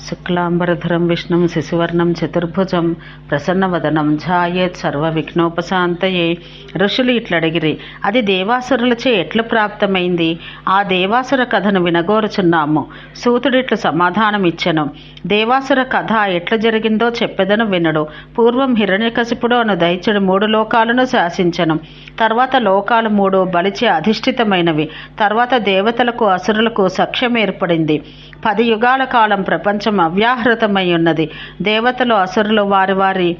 శుక్లాంబరధరం విష్ణుం శిశువర్ణం చతుర్భుజం ప్రసన్నవదనం ఝాయేత్ సర్వ విఘ్నోపశాంతయే ఋషులు ఇట్లడిగిరి అది దేవాసురులచే ఎట్లు ప్రాప్తమైంది? ఆ దేవాసుర కథను వినగోరుచున్నాము. సూతుడిట్లు సమాధానమిచ్చెను. దేవాసుర కథ ఎట్లు జరిగిందో చెప్పెదను వినడు. పూర్వం హిరణ్యకశిపుడు అను దైత్యుడు మూడు లోకాలను శాసించెను. తర్వాత లోకాలు మూడు బలిచే అధిష్ఠితమైనవి. తర్వాత దేవతలకు అసురులకు సఖ్యం ఏర్పడింది. పది యుగాల కాలం ప్రపంచ అవ్యాహృతమై ఉన్నది. దేవతలు అసురులు వారి వారి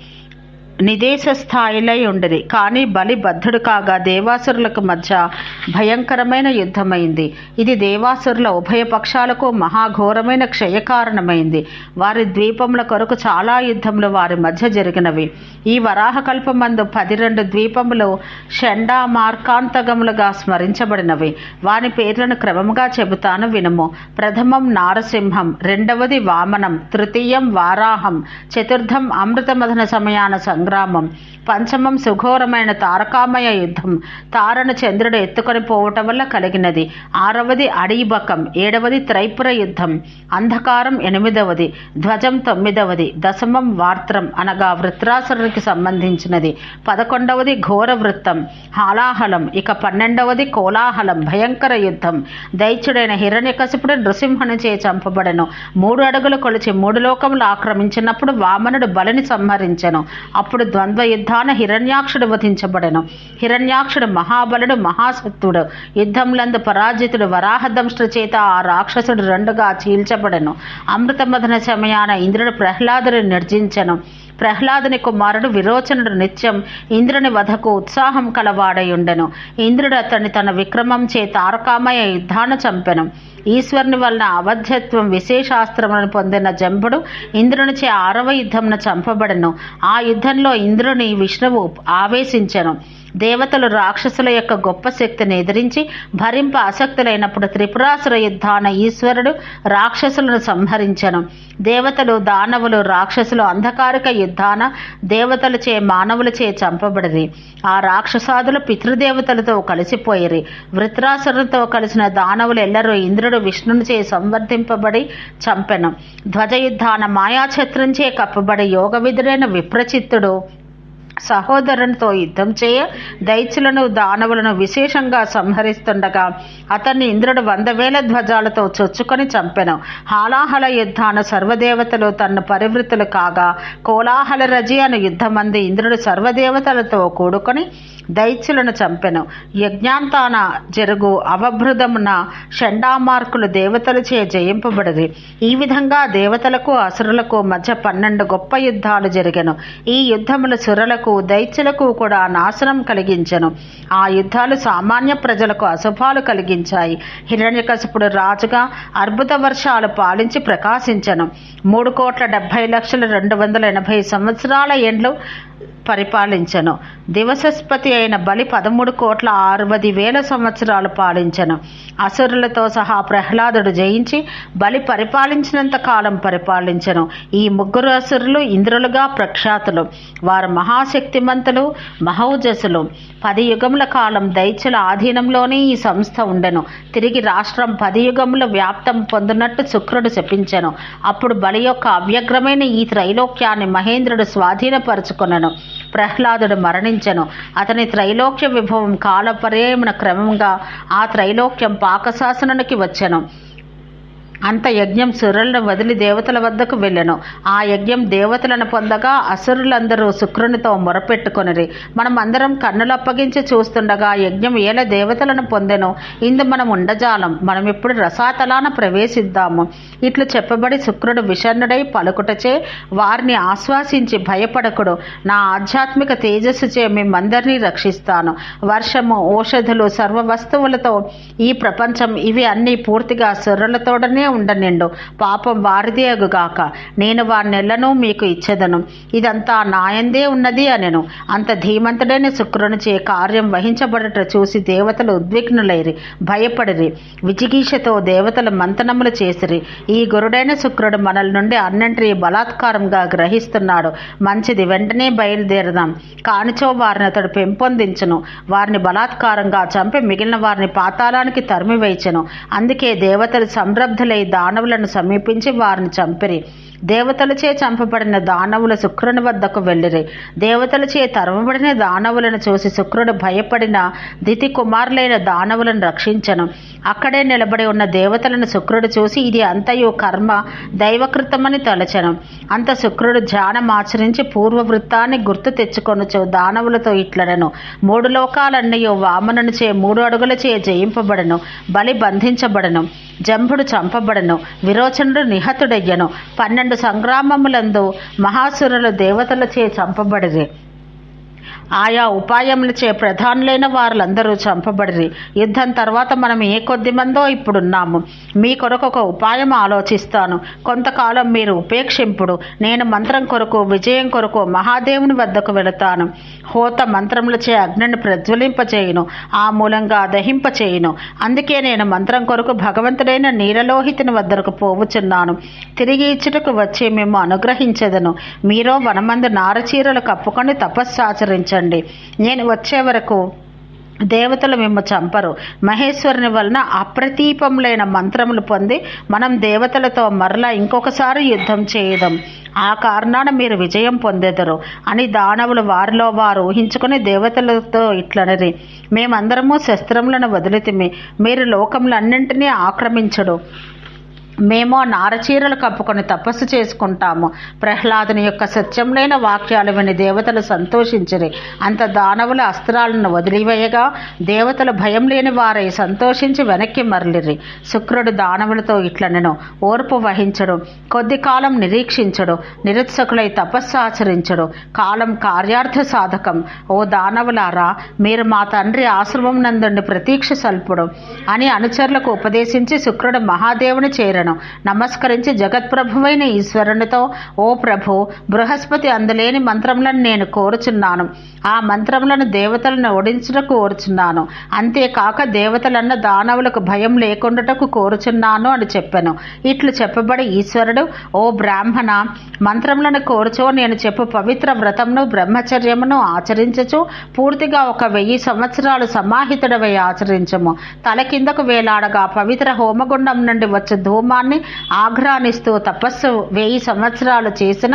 నిదేశ స్థాయిలై ఉండేది కానీ బలి బద్ధుడు కాగా దేవాసురులకు మధ్య భయంకరమైన యుద్ధమైంది. ఇది దేవాసురుల ఉభయ పక్షాలకు మహాఘోరమైన క్షయకారణమైంది. వారి ద్వీపముల కొరకు చాలా యుద్ధములు వారి మధ్య జరిగినవి. ఈ వరాహకల్పమందు పది రెండు ద్వీపములు షండా మార్కాంతగములుగా స్మరించబడినవి. వాని పేర్లను క్రమముగా చెబుతాను వినుము. ప్రథమం నారసింహం రెండవది వామనం తృతీయం వారాహం చతుర్థం అమృతమథన సమయాన программам. పంచమం సుఘోరమైన తారకామయ యుద్ధం. తారను చంద్రుడు ఎత్తుకొని పోవటం వల్ల కలిగినది. ఆరవది అడీబకం ఏడవది త్రైపుర యుద్ధం. అంధకారం ఎనిమిదవది ధ్వజం తొమ్మిదవది దశమం వార్త్రం అనగా వృత్రాసురునికి సంబంధించినది. పదకొండవది ఘోర వృత్తం హాలాహలం ఇక పన్నెండవది కోలాహలం భయంకర యుద్ధం. దైత్యుడైన హిరణ్యకశిపుడు నృసింహను చే చంపబడను. మూడు అడుగులు కొలిచి మూడు లోకములు ఆక్రమించినప్పుడు వామనుడు బలిని సంహరించెను. అప్పుడు ద్వంద్వ ప్రధాన హిరణ్యాక్షుడు వధించబడెను. హిరణ్యాక్షుడు మహాబలుడు మహాసత్తుడు యుద్ధంలందు పరాజితుడు వరాహదంష్ట చేత ఆ రాక్షసుడు రెండుగా చీల్చబడెను. అమృతమధన సమయాన ఇంద్రుడు ప్రహ్లాదుని నిర్జించెను. ప్రహ్లాదుని కుమారుడు విరోచనుడు నిత్యం ఇంద్రుని వధకు ఉత్సాహం కలవాడై ఉండెను. ఇంద్రుడు అతన్ని తన విక్రమం చే తారకామయ యుద్ధాన చంపెను. ఈశ్వరుని వలన అవధ్యత్వం విశేషాస్త్రములను పొందిన జంబుడు ఇంద్రునిచే ఆరవ యుద్ధమున చంపబడను. ఆ యుద్ధంలో ఇంద్రుని విష్ణువు ఆవేశించను. దేవతలు రాక్షసుల యొక్క గొప్ప శక్తిని ఎదిరించి భరింప ఆసక్తులైనప్పుడు త్రిపురాసుర యుద్ధాన ఈశ్వరుడు రాక్షసులను సంహరించను. దేవతలు దానవులు రాక్షసులు అంధకారిక యుద్ధాన దేవతలచే మానవులచే చంపబడిరి. ఆ రాక్షసాదులు పితృదేవతలతో కలిసిపోయిరి. వృత్రాసురులతో కలిసిన దానవులు ఎల్లరూ ఇంద్రుడు విష్ణునిచే సంవర్ధింపబడి చంపెను. ధ్వజయుద్ధాన మాయాఛత్రంచే కప్పబడి యోగ విధుడైన విప్రచిత్తుడు సహోదరునితో యుద్ధం చేయ దైత్యులను దానవులను విశేషంగా సంహరిస్తుండగా అతన్ని ఇంద్రుడు వంద వేల ధ్వజాలతో చొచ్చుకొని చంపెను. హాలాహల యుద్ధాన సర్వదేవతలు తన్ను పరివృత్తులు కాగా కోలాహల రజి అను యుద్ధమంది ఇంద్రుడు సర్వదేవతలతో కూడుకొని దైత్యులను చంపెను. యజ్ఞాంతాన జరుగు అవభృదమున షండామార్కులు దేవతలచే జయింపబడది. ఈ విధంగా దేవతలకు అసురులకు మధ్య పన్నెండు గొప్ప యుద్ధాలు జరిగను. ఈ యుద్ధములు సురలకు దైత్యులకు కూడా నాశనం కలిగించెను. ఆ యుద్ధాలు సామాన్య ప్రజలకు అశుభాలు కలిగించాయి. హిరణ్యకశపుడు రాజుగా అర్బుద వర్షాలు పాలించి ప్రకాశించెను. మూడు కోట్ల డెబ్బై లక్షల రెండు వందల ఎనభై సంవత్సరాల ఎండ్లు పరిపాలించను. దివసస్పతి అయిన బలి పదమూడు కోట్ల అరవది వేల సంవత్సరాలు పాలించను. అసురులతో సహా ప్రహ్లాదుడు జయించి బలి పరిపాలించినంత కాలం పరిపాలించను. ఈ ముగ్గురు అసురులు ఇంద్రులుగా ప్రఖ్యాతులు. వారు మహాశక్తిమంతులు మహౌజసులు. పది యుగముల కాలం దైత్యుల ఆధీనంలోనే ఈ సంస్థ ఉండెను. తిరిగి రాష్ట్రం పది యుగముల వ్యాప్తం పొందినట్టు శుక్రుడు శపించెను అప్పుడు బలి యొక్క అవ్యగ్రమైన ఈ త్రైలోక్యాన్ని మహేంద్రుడు స్వాధీనపరుచుకొనను. ప్రహ్లాదుడు మరణించెను. అతని త్రైలోక్య విభవం కాలపర్యమున క్రమంగా ఆ త్రైలోక్యం పాకశాసనునికి వచ్చెను. అంత యజ్ఞం సురులను వదిలి దేవతల వద్దకు వెళ్ళెను. ఆ యజ్ఞం దేవతలను పొందగా అసురులందరూ శుక్రునితో మొరపెట్టుకొనిరి. మనం అందరం కన్నులు అప్పగించి చూస్తుండగా యజ్ఞం ఏల దేవతలను పొందెను? ఇందు మనం ఉండజాలం. మనం ఇప్పుడు రసాతలాన ప్రవేశిద్దాము. ఇట్లు చెప్పబడి శుక్రుడు విషణుడై పలుకుటచే వారిని ఆశ్వాసించి భయపడకుడు. నా ఆధ్యాత్మిక తేజస్సుచే మిమ్మందరినీ రక్షిస్తాను. వర్షము ఔషధులు సర్వ వస్తువులతో ఈ ప్రపంచం ఇవి అన్నీ పూర్తిగా సుర్రలతోడనే ఉండనిండు. పాపం వారిదే అగుగాక. నేను వారినెల్లను మీకు ఇచ్చేదను. ఇదంతా నాయందే ఉన్నది అనెను. అంత ధీమంతుడైన శుక్రునిచే కార్యం వహించబడట చూసి దేవతలు ఉద్విగ్నులైరి. భయపడిరి. విజిగీషతో దేవతలు మంతనములు చేసిరి. ఈ గురుడైన శుక్రుడు మనల నుండి అన్నింటినీ బలాత్కారంగా గ్రహిస్తున్నాడు. మంచిది వెంటనే బయలుదేరదాం. కానిచో వారిని అతడు పెంపొందించును. వారిని బలాత్కారంగా చంపి మిగిలిన వారిని పాతాళానికి తరిమివేచెను. అందుకే దేవతలు సంరబ్ధులై ఆగ్రహులై దానవులను సమీపించి వారిని చంపిరి. దేవతలచే చంపబడిన దానవులు శుక్రుని వద్దకు వెళ్ళిరి. దేవతలచే తరమబడిన దానవులను చూసి శుక్రుడు భయపడిన దితి కుమారులైన దానవులను రక్షించను. అక్కడే నిలబడి ఉన్న దేవతలను శుక్రుడు చూసి ఇది అంతయు కర్మ దైవకృతమని తలచను. అంత శుక్రుడు ధ్యానం ఆచరించి పూర్వ వృత్తాన్ని గుర్తు తెచ్చుకొనుచు దానవులతో ఇట్లనను. మూడు లోకాలన్నయో వామనుని చే మూడు అడుగుల చే జయింపబడను బలి బంధించబడను జంభుడు చంపబడను విరోచనుడు నిహతుడయ్యను. పన్నెండు సంగ్రామములందు మహాసురులు దేవతలచే చంపబడిరి. ఆయా ఉపాయములచే ప్రధానులైన వారులందరూ చంపబడిరి. యుద్ధం తర్వాత మనం ఏ కొద్ది మందో ఇప్పుడున్నాము. మీ కొరకు ఒక ఉపాయం ఆలోచిస్తాను. కొంతకాలం మీరు ఉపేక్షింపుడు. నేను మంత్రం కొరకు విజయం కొరకు మహాదేవుని వద్దకు వెళతాను. హోత మంత్రములచే అగ్నిని ప్రజ్వలింపచేయును. ఆ మూలంగా దహింపచేయును. అందుకే నేను మంత్రం కొరకు భగవంతుడైన నీలలోహితుని వద్దకు పోవుచున్నాను. తిరిగి ఇచ్చుటకు వచ్చి మేము అనుగ్రహించదను. మీరో వనమందు నారచీరలు కప్పుకొని తపస్సాచరించండి నేను వచ్చే వరకు దేవతలు మేము చంపరు. మహేశ్వరుని వలన అప్రతీపములైన మంత్రములు పొంది మనం దేవతలతో మరలా ఇంకొకసారి యుద్ధం చేయదాం. ఆ కారణాన మీరు విజయం పొందెదరు అని దానవులు వారిలో వారు ఊహించుకుని దేవతలతో ఇట్లనరి. మేమందరము శస్త్రములను వదిలితిమి. మీరు లోకములన్నింటినీ ఆక్రమించడు. మేము నారచీరలు కప్పుకొని తపస్సు చేసుకుంటాము. ప్రహ్లాదుని యొక్క సత్యంలైన వాక్యాలు విని దేవతలు సంతోషించిరి. అంత దానవుల అస్త్రాలను వదిలివేయగా దేవతలు భయం లేని వారై సంతోషించి వెనక్కి మరలిరి. శుక్రుడు దానవులతో ఇట్లనెను ఓర్పు వహించడు. కొద్ది కాలం నిరీక్షించడు. నిరుత్సకులై తపస్సు ఆచరించడు. కాలం కార్యార్థ సాధకం. ఓ దానవులారా మీరు మా తండ్రి ఆశ్రమం నందుండి ప్రతీక్ష సల్పుడు అని అనుచరులకు ఉపదేశించి శుక్రుడు మహాదేవుని చేరను. నమస్కరించి జగత్ప్రభువైన ఈశ్వరునితో ఓ ప్రభు బృహస్పతి అందలేని మంత్రములను నేను కోరుచున్నాను. ఆ మంత్రములను దేవతలను ఓడించుటకు కోరుచున్నాను. అంతేకాక దేవతలన్న దానవులకు భయం లేకుండాటకు కోరుచున్నాను అని చెప్పాను. ఇట్లు చెప్పబడి ఈశ్వరుడు ఓ బ్రాహ్మణ మంత్రములను కోరుచో నేను చెప్పు పవిత్ర వ్రతమును బ్రహ్మచర్యమును ఆచరించచు పూర్తిగా ఒక వెయ్యి సంవత్సరాలు సమాహితుడవై ఆచరించము. తల కిందకు వేలాడగా పవిత్ర హోమగుండం నుండి వచ్చే ధూమ ధర్మాన్ని ఆఘ్రానిస్తూ తపస్సు వెయ్యి సంవత్సరాలు చేసిన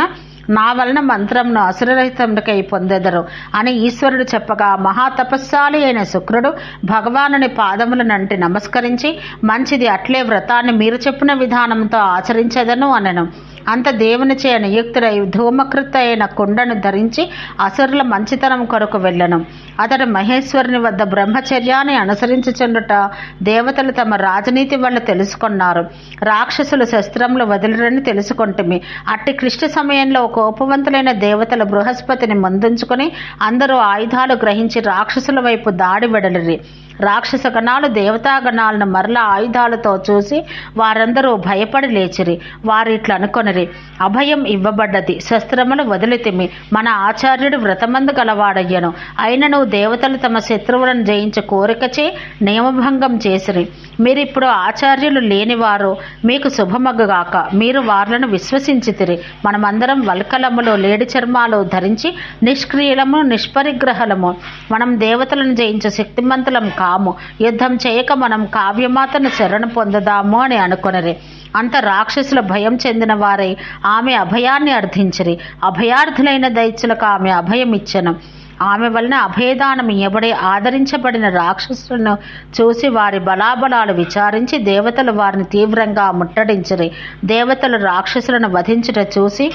నా వలన మంత్రంను అసురరహితముడికై పొందెదరు అని ఈశ్వరుడు చెప్పగా మహాతపస్సాలి అయిన శుక్రుడు భగవానుని పాదములనంటి నమస్కరించి మంచిది అట్లే వ్రతాన్ని మీరు చెప్పిన విధానంతో ఆచరించదను అనను. అంత దేవుని చేయ నియుక్తుడై ధూమకృత అయిన కుండను ధరించి అసురుల మంచితనం కొరకు వెళ్ళను. అతడు మహేశ్వరుని వద్ద బ్రహ్మచర్యాన్ని అనుసరించుచుండుట దేవతలు తమ రాజనీతి వల్ల తెలుసుకున్నారు. రాక్షసులు శస్త్రములు వదిలిరని తెలుసుకుంటుమి. అట్టి క్లిష్ట సమయంలో కోపవంతులైన దేవతలు బృహస్పతిని ముందుంచుకొని అందరూ ఆయుధాలు గ్రహించి రాక్షసుల వైపు దాడి వెడలిరి. రాక్షస గణాలు దేవతాగణాలను మరల మరలా ఆయుధాలతో చూసి వారందరూ భయపడి లేచిరి. వారు అనుకొనిరి అభయం ఇవ్వబడ్డది. శస్త్రములు వదిలితిమి. మన ఆచార్యుడు వ్రతమందు గలవాడయ్యను. అయినను దేవతలు తమ శత్రువులను జయించే కోరికచే నియమభంగం చేసిరి. మీరిప్పుడు ఆచార్యులు లేనివారు మీకు శుభమగ్గుగాక మీరు వారులను విశ్వసించితిరి. మనమందరం వల్కలములు లేడి చర్మాలు ధరించి నిష్క్రియలము నిష్పరిగ్రహలము. మనం దేవతలను జయించే శక్తిమంతులం కాము. యుద్ధం చేయక మనం కావ్యమాతను శరణ పొందుదాము అని అనుకొనిరి. అంత రాక్షసుల భయం చెందిన వారై ఆమె అభయాన్ని అర్థించరి. అభయార్థులైన దైత్యులకు ఆమె అభయం ఇచ్చను ఆమె వలన అభయదానం ఇవ్వబడి ఆదరించబడిన రాక్షసులను చూసి వారి బలాబలాలు విచారించి దేవతలు వారిని తీవ్రంగా ముట్టడించిరి. దేవతలు రాక్షసులను వధించుట చూసి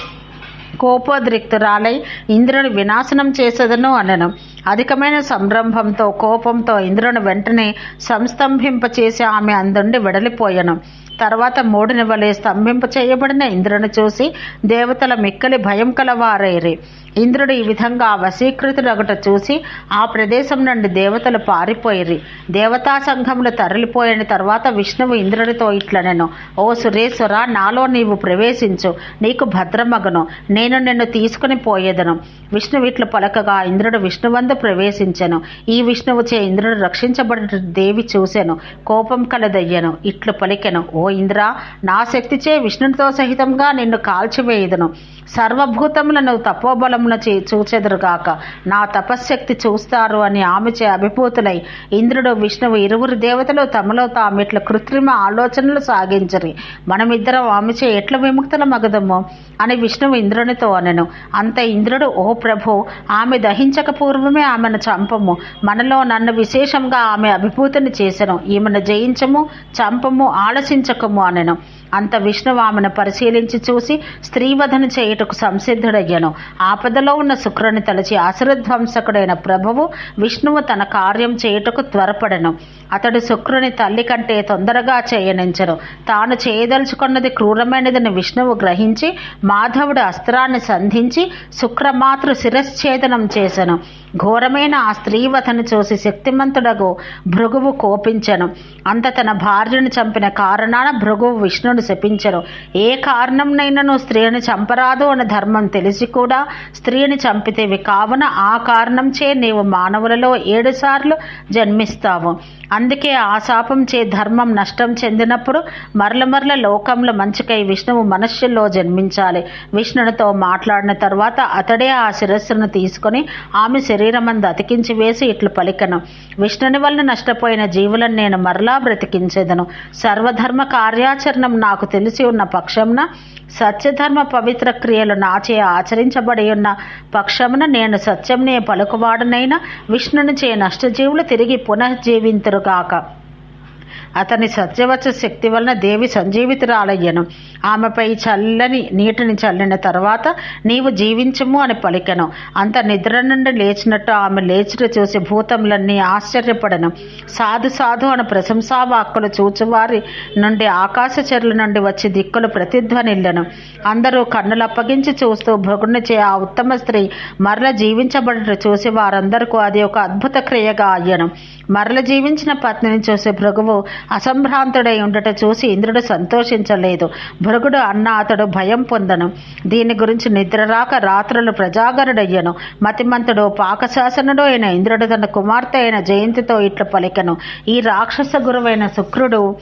కోపోద్రిక్తురాలై ఇంద్రుని వినాశనం చేసేదను అనను. అధికమైన సంరంభంతో కోపంతో ఇంద్రుని వెంటనే సంస్తంభింపచేసి ఆమె అందుండి వెడలిపోయెను. తర్వాత మూడిని వలె స్తంభింప చేయబడిన ఇంద్రుని చూసి దేవతల మిక్కలి భయం కలవారైరి. ఇంద్రుడు ఈ విధంగా వశీకృతుడగట చూసి ఆ ప్రదేశం నుండి దేవతలు పారిపోయిరి. దేవతా సంఘములు తరలిపోయిన తర్వాత విష్ణువు ఇంద్రుడితో ఇట్లనెను ఓ సురేశ్వర నాలో నీవు ప్రవేశించు నీకు భద్రమగను నేను నిన్ను తీసుకుని పోయేదను విష్ణువు ఇట్లు పలకగా ఇంద్రుడు విష్ణువందు ప్రవేశించెను. ఈ విష్ణువు చే ఇంద్రుడు రక్షించబడిన దేవి చూసెను కోపం కలదయ్యను ఇట్లు పలికెను ఓ ఓ ఇంద్ర నా శక్తిచే విష్ణునితో సహితంగా నిన్ను కాల్చివేయుదును. సర్వభూతములను తపోబలమున చే చూచెదరుగాక. నా తపశ్శక్తి చూస్తారు అని ఆమెచే అభిభూతులై. ఇంద్రుడు విష్ణువు ఇరువురు దేవతలు తమలో తాము ఇట్ల కృత్రిమ ఆలోచనలు సాగించరి. మనమిద్దరం ఆమెచే ఎట్ల విముక్తుల మగదము అని విష్ణువు ఇంద్రునితో అనెను. అంత ఇంద్రుడు ఓ ప్రభు ఆమె దహించక పూర్వమే ఆమెను చంపము. మనలో నన్ను విశేషంగా ఆమె అభిభూతిని చేసెను. ఈమెను జయించము చంపము ఆలసించకము అనెను అంత విష్ణువు ఆమెను పరిశీలించి చూసి స్త్రీవధను చేయుటకు సంసిద్ధుడయ్యను. ఆపదలో ఉన్న శుక్రుని తలచి అసురధ్వంసకుడైన ప్రభువు విష్ణువు తన కార్యం చేయుటకు త్వరపడెను. అతడు శుక్రుని తల్లి కంటే తొందరగా చేయనించను. తాను చేయదలుచుకున్నది క్రూరమైనదని విష్ణువు గ్రహించి మాధవుడు అస్త్రాన్ని సంధించి శుక్రమాతృ శిరశ్ఛేదనం చేసెను. ఘోరమైన ఆ స్త్రీవతను చూసి శక్తిమంతుడగు భృగువు కోపించను. అంత తన భార్యను చంపిన కారణాన భృగువు విష్ణుని శపించెను. ఏ కారణంనైనను స్త్రీని చంపరాదు అన్న ధర్మం తెలిసి కూడా స్త్రీని చంపితేవి. కావున ఆ కారణంచే నీవు మానవులలో ఏడుసార్లు జన్మిస్తావు. అందుకే ఆ శాపం చే ధర్మం నష్టం చెందినప్పుడు మరల మరల లోకంలో మంచికై విష్ణువు మనుష్యుల్లో జన్మించాలి. విష్ణునితో మాట్లాడిన తర్వాత అతడే ఆ శిరస్సును తీసుకొని ఆమె శరీరమందు అతికించి వేసి ఇట్లు పలికను. విష్ణుని వలన నష్టపోయిన జీవులను నేను మరలా బ్రతికించేదను. సర్వధర్మ కార్యాచరణం నాకు తెలిసి ఉన్న పక్షంన సత్యధర్మ పవిత్ర క్రియలు నాచే ఆచరించబడి ఉన్న పక్షమున నేను సత్యంనే పలుకువాడనైనా విష్ణునిచే నష్టజీవులు తిరిగి పునఃజీవింతురుగాక. అతని సత్యవచ శక్తి వలన దేవి సంజీవితురాలయ్యను. ఆమెపై చల్లని నీటిని చల్లిన తర్వాత నీవు జీవించము అని పలికెను. అంత నిద్ర నుండి లేచినట్టు ఆమె లేచిట చూసి భూతములన్నీ ఆశ్చర్యపడను. సాధు సాధు అని ప్రశంసా వాక్కులు చూచువారి నుండి ఆకాశ చెరుల నుండి వచ్చి దిక్కులు ప్రతిధ్వనిల్లను. అందరూ కన్నులు అప్పగించి చూస్తూ భృగునిచే ఆ ఉత్తమ స్త్రీ మరల జీవించబడట చూసి వారందరికీ అది ఒక అద్భుత క్రియగా అయ్యను. మరల జీవించిన పత్నిని చూసి భృగువు అసంభ్రాంతుడై ఉండట చూసి ఇంద్రుడు సంతోషించలేదు. భృగుడు అన్న అతడు భయం పొందను. దీని గురించి నిద్ర రాక రాత్రులు ప్రజాగరుడయ్యను. మతిమంతుడు పాకశాసనుడు అయిన ఇంద్రుడు తన కుమార్తె అయిన జయంతితో ఇట్లు పలికను. ఈ రాక్షస గురువైన శుక్రుడు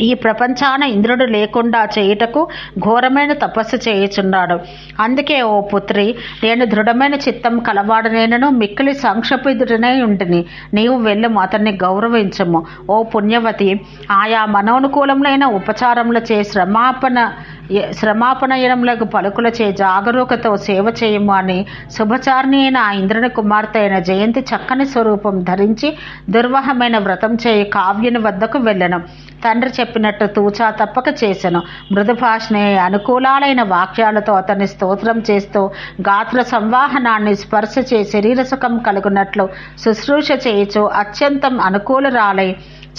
ఈ ప్రపంచాన ఇంద్రుడు లేకుండా చేయుటకు ఘోరమైన తపస్సు చేయుచున్నాడు. అందుకే ఓ పుత్రి నేను దృఢమైన చిత్తం కలవాడనేనను మిక్కిలి సంక్షపితుడినై ఉంటుని. నీవు వెళ్ళము అతన్ని గౌరవించము. ఓ పుణ్యవతి ఆయా మనోనుకూలములైన ఉపచారములచే శ్రమాపణ శ్రమాపణయనములకు పలుకులచే జాగరూకతో సేవ చేయము అని శుభచారిణి అయిన ఆ ఇంద్రుని కుమార్తె అయిన జయంతి చక్కని స్వరూపం ధరించి దుర్వహమైన వ్రతం చేయి కావ్యుని వద్దకు వెళ్ళను. తండ్రి చెప్పినట్టు తూచా తప్పక చేసెను. మృదుభాషనే అనుకూలాలైన వాక్యాలతో అతన్ని స్తోత్రం చేస్తూ గాత్ర సంవాహనాన్ని స్పర్శ చే శరీర సుఖం కలుగునట్లు శుశ్రూష చేయుచు అత్యంతం అనుకూలరాలై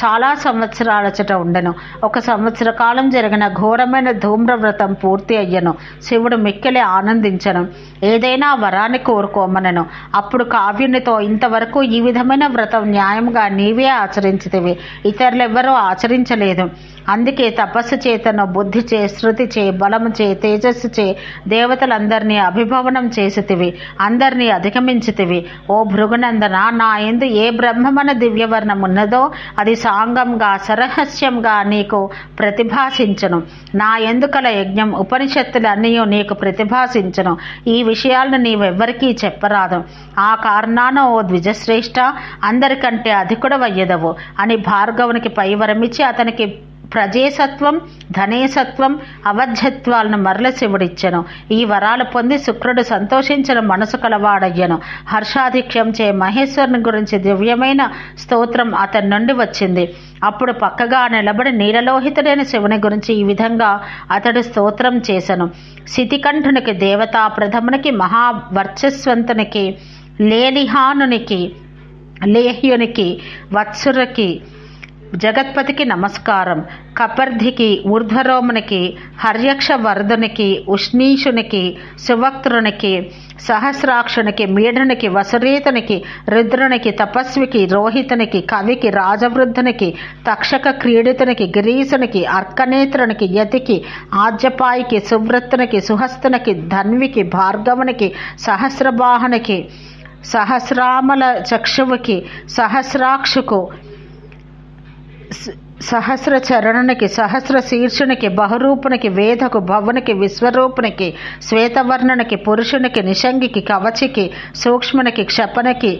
చాలా సంవత్సరాలచట ఉండెను. ఒక సంవత్సర కాలం జరిగిన ఘోరమైన ధూమ్ర వ్రతం పూర్తి అయ్యను. శివుడు మిక్కిలి ఆనందించను. ఏదైనా వరాన్ని కోరుకోమనను. అప్పుడు కావ్యునితో ఇంతవరకు ఈ విధమైన వ్రతం న్యాయంగా నీవే ఆచరించితివి. ఇతరులెవ్వరూ ఆచరించలేదు. అందుకే తపస్సు చేతను బుద్ధి చే శృతి చే బలము చే తేజస్సు చే దేవతలందరినీ అభిభవనం చేసితివి అందరినీ అధిగమించితివి. ఓ భృగునందన నా ఎందు ఏ బ్రహ్మమన దివ్యవర్ణం ఉన్నదో అది సాంగంగా సరహస్యంగా నీకు ప్రతిభాసించను. నా ఎందుకల యజ్ఞం ఉపనిషత్తులన్నీ నీకు ప్రతిభాసించను. ఈ విషయాలను నీవెవ్వరికీ చెప్పరాదు. ఆ కారణాన ఓ ద్విజశ్రేష్ఠ అందరికంటే అధికుడవయ్యదవు. అని భార్గవునికి పైవరమిచ్చి అతనికి ప్రజేసత్వం ధనేసత్వం అవధ్యత్వాలను మరల శివుడిచ్చెను ఈ వరాలు పొంది శుక్రుడు సంతోషించిన మనసు కలవాడయ్యను. హర్షాధిక్యం చే మహేశ్వరుని గురించి దివ్యమైన స్తోత్రం అతని నుండి వచ్చింది. అప్పుడు పక్కగా నిలబడి నీలలోహితుడైన శివుని గురించి ఈ విధంగా అతడు స్తోత్రం చేశను శితికంఠునికి దేవతా ప్రథమునికి మహావర్చస్వంతునికి లేలిహానునికి లేహ్యునికి వత్సురకి జగత్పతికి నమస్కారం కపర్ధికి ఊర్ధ్వరోమునికి హర్యక్ష వర్ధునికి ఉష్ణీషునికి సువక్త్రునికి సహస్రాక్షునికి మీఢునికి వసురీతునికి రుద్రునికి తపస్వికి రోహితునికి కవికి రాజవృద్ధునికి తక్షక క్రీడితునికి గిరీసునికి అర్కనేత్రునికి యతికి ఆజ్యపాయికి సువృత్తునికి సుహస్తునికి ధన్వికి భార్గవునికి సహస్రబాహునికి సహస్రామల చక్షువుకి సహస్రాక్షుకు సహస్ర చరణునికి సహస్ర శీర్షునికి బహురూపునికి వేదకు భవునికి విశ్వరూపునికి శ్వేతవర్ణునికి పురుషునికి నిషంగికి కవచికి సూక్ష్మునికి క్షపణకి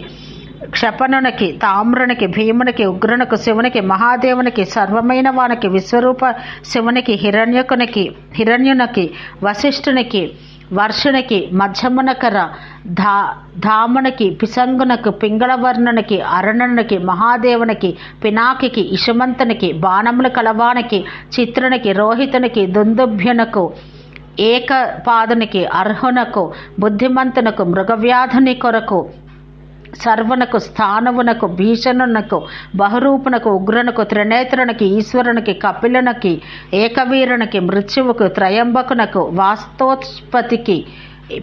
క్షపణునికి తామ్రునికి భీమునికి ఉగ్రునికి శివునికి మహాదేవునికి సర్వమైన వానికి విశ్వరూప శివునికి హిరణ్యకునికి హిరణ్యునికి వశిష్ఠునికి వర్షునికి మధ్యమునకర ధా ధామునికి పిసంగునకు పింగళవర్ణునికి అరణునికి మహాదేవునికి పినాకికి ఇషమంతునికి బాణములు కలవానికి చిత్రునికి రోహితునికి దుందుభ్యునకు ఏకపాదునికి అర్హునకు బుద్ధిమంతునకు మృగవ్యాధుని కొరకు సర్వనకు స్థానమునకు భీషణునకు బహురూపునకు ఉగ్రునకు త్రినేత్రునికి ఈశ్వరునికి కపిలునకి ఏకవీరునికి మృత్యువుకు త్రయంబకునకు వాస్తోత్పతికి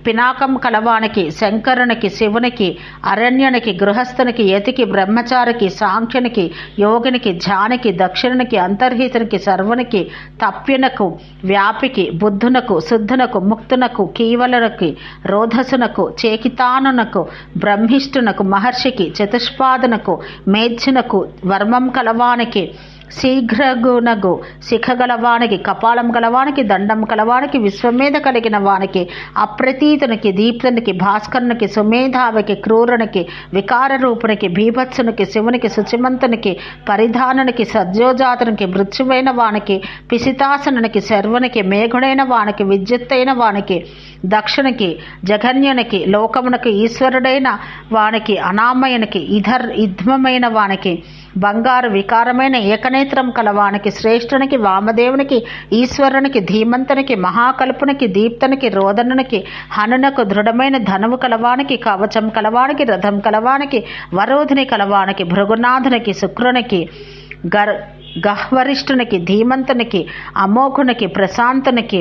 పినాకం కలవానికి శంకరునికి శివునికి అరణ్యునికి గృహస్థునికి యతికి బ్రహ్మచారికి సాంఖ్యునికి యోగినికి ధ్యానికి దక్షిణునికి అంతర్హితునికి సర్వునికి తప్యునకు వ్యాపికి బుద్ధునకు శుద్ధునకు ముక్తునకు కీవలనకి రోధసునకు చేకితానునకు బ్రహ్మిష్ఠునకు మహర్షికి చతుష్పాదునకు మేధ్యునకు వర్మం కలవానికి శీఘ్రగునగు శిఖ గలవానికి కపాలం గలవానికి దండం కలవానికి విశ్వమేధ కలిగిన వానికి అప్రతీతునికి దీప్తునికి భాస్కరునికి సుమేధావికి క్రూరునికి వికార రూపునికి భీభత్సునికి శివునికి శుచిమంతునికి పరిధానునికి సజ్జోజాతునికి మృత్యువైన వానికి పిసితాసనునికి శర్వునికి మేఘుడైన వానికి విద్యుత్తైన వానికి దక్షునికి జఘన్యునికి లోకమునకు ఈశ్వరుడైన వానికి అనామయునికి ఇధర్ ఇధ్వమైన వానికి బంగారు వికారమైన ఏకనేత్రం కలవానికి శ్రేష్ఠునికి వామదేవునికి ఈశ్వరునికి ధీమంతునికి మహాకల్పునికి దీప్తనికి రోదనునికి హనునకు దృఢమైన ధనువు కలవానికి కవచం కలవానికి రథం కలవానికి వరోధిని కలవానికి భృగునాథునికి శుక్రునికి గర్ గహ్వరిష్ఠునికి ధీమంతునికి అమోఘునికి ప్రశాంతునికి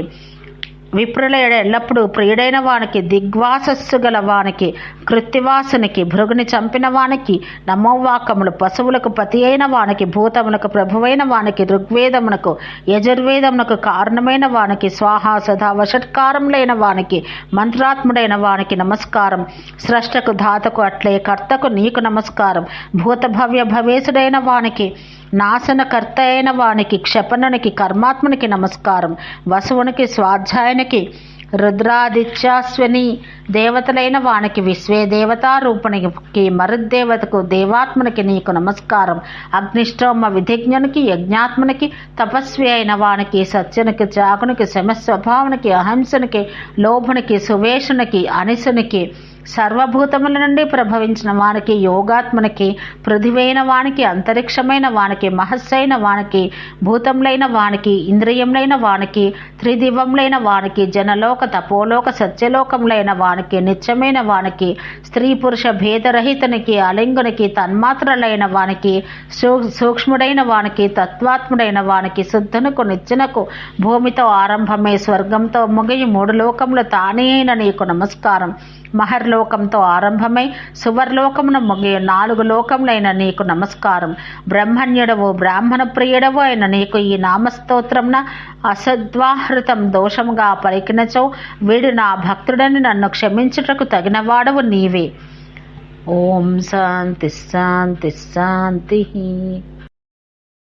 విప్రుల ఎడ ఎల్లప్పుడూ ప్రియుడైన వానికి దిగ్వాసస్సు గల వానికి కృత్తివాసునికి భృగుని చంపిన వానికి నమోవాకములు పశువులకు పతి అయిన వానికి భూతమునకు ప్రభువైన వానికి ఋగ్వేదమునకు యజుర్వేదమునకు కారణమైన వానికి స్వాహా సదా వషట్కారములైన వానికి మంత్రాత్ముడైన వానికి నమస్కారం. స్రష్టకు ధాతకు అట్లే కర్తకు నీకు నమస్కారం. భూతభవ్య భవేశుడైన వానికి నాశనకర్త అయిన వానికి క్షపణునికి కర్మాత్మునికి నమస్కారం. వసువునికి స్వాధ్యాయునికి రుద్రాదిత్యాశ్వని దేవతలైన వానికి విశ్వే దేవతారూపునికి మరుద్దేవతకు దేవాత్మనికి నీకు నమస్కారం. అగ్నిష్టోమ విధిజ్ఞునికి యజ్ఞాత్మనికి తపస్వి అయిన వానికి సత్యునికి జాగునికి శమస్వభావునికి అహింసనికి లోభునికి సువేషునికి అనిసునికి సర్వభూతముల నుండి ప్రభవించిన వానికి యోగాత్మనికి పృథివైన వానికి అంతరిక్షమైన వానికి మహస్సైన వానికి భూతములైన వానికి ఇంద్రియములైన వానికి త్రిదివములైన వానికి జనలోక తపోలోక సత్యలోకములైన వానికి నిత్యమైన వానికి స్త్రీ పురుష భేదరహితునికి అలింగునికి తన్మాత్రలైన వానికి సూక్ష్ముడైన వానికి తత్వాత్ముడైన వానికి శుద్ధునకు నిత్యనకు భూమితో ఆరంభమై స్వర్గంతో ముగియి మూడు లోకములు తానే అయిన నీకు నమస్కారం. మహర్లోకంతో ఆరంభమై సువర్లోకమున ముగి నాలుగు లోకములైన నీకు నమస్కారం. బ్రహ్మణ్యుడవు బ్రాహ్మణ ప్రియుడవు అయిన నీకు ఈ నామస్తోత్రంన అసద్వాహృతం దోషముగా పలికినచో వీడు నా భక్తుడని నన్ను క్షమించుటకు తగినవాడవు నీవే. ఓం శాంతి శాంతి శాంతి.